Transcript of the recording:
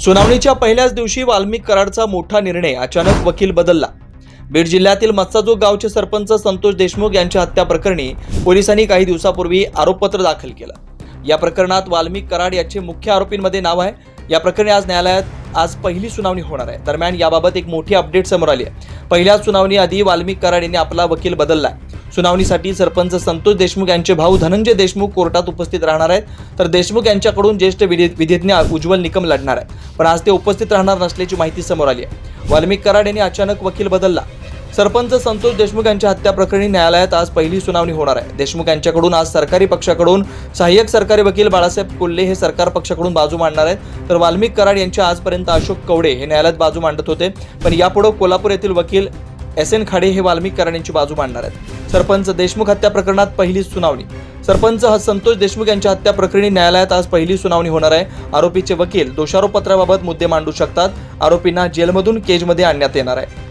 सुनावणीच्या पहिल्याच दिवशी वाल्मिक कराडचा मोठा निर्णय अचानक वकील बदलला. बीड जिल्ह्यातील मत्साजोग गावचे सरपंच संतोष देशमुख यांच्या हत्या प्रकरणी पोलिसांनी काही दिवसापूर्वी आरोपपत्र दाखल केलं. या प्रकरणात वाल्मिक कराड याचे मुख्य आरोपींमध्ये नाव आहे. या प्रकरणी आज न्यायालयात आज पहिली सुनावणी होणार आहे. दरम्यान याबाबत एक मोठी अपडेट समोर आली आहे. पहिल्या सुनावणीआधी वाल्मिक कराड यांनी आपला वकील बदलला सुनावणीसाठी सरपंच संतोष देशमुख यांचे भाऊ धनंजय देशमुख कोर्टात उपस्थित राहणार आहेत. तर देशमुख यांच्याकडून ज्येष्ठ विधिज्ञ उज्ज्वल निकम लढणार आहे पण आज ते उपस्थित राहणार नसल्याची माहिती समोर आली आहे. वाल्मिक कराड यांनी अचानक वकील बदलला. सरपंच संतोष देशमुख यांच्या हत्या प्रकरणी न्यायालयात आज पहिली सुनावणी होणार आहे. देशमुख यांच्याकडून आज सरकारी पक्षाकडून सहाय्यक सरकारी वकील बाळासाहेब कोल्हे हे सरकार पक्षाकडून बाजू मांडणार आहेत. तर वाल्मिक कराड यांच्या आजपर्यंत अशोक कवडे हे न्यायालयात बाजू मांडत होते. पण यापुढे कोल्हापूर येथील वकील एस एन खाडे हे वाल्मिक कराड बाजू मांडणार आहेत. सरपंच देशमुख हत्या प्रकरणात पहिली सुनावणी. सरपंच हा संतोष देशमुख यांच्या हत्या प्रकरणी न्यायालयात आज पहिली सुनावणी होणार आहे. आरोपीचे वकील दोषारोपपत्राबाबत मुद्दे मांडू शकतात. आरोपींना जेलमधून केजमध्ये आणण्यात येणार आहे.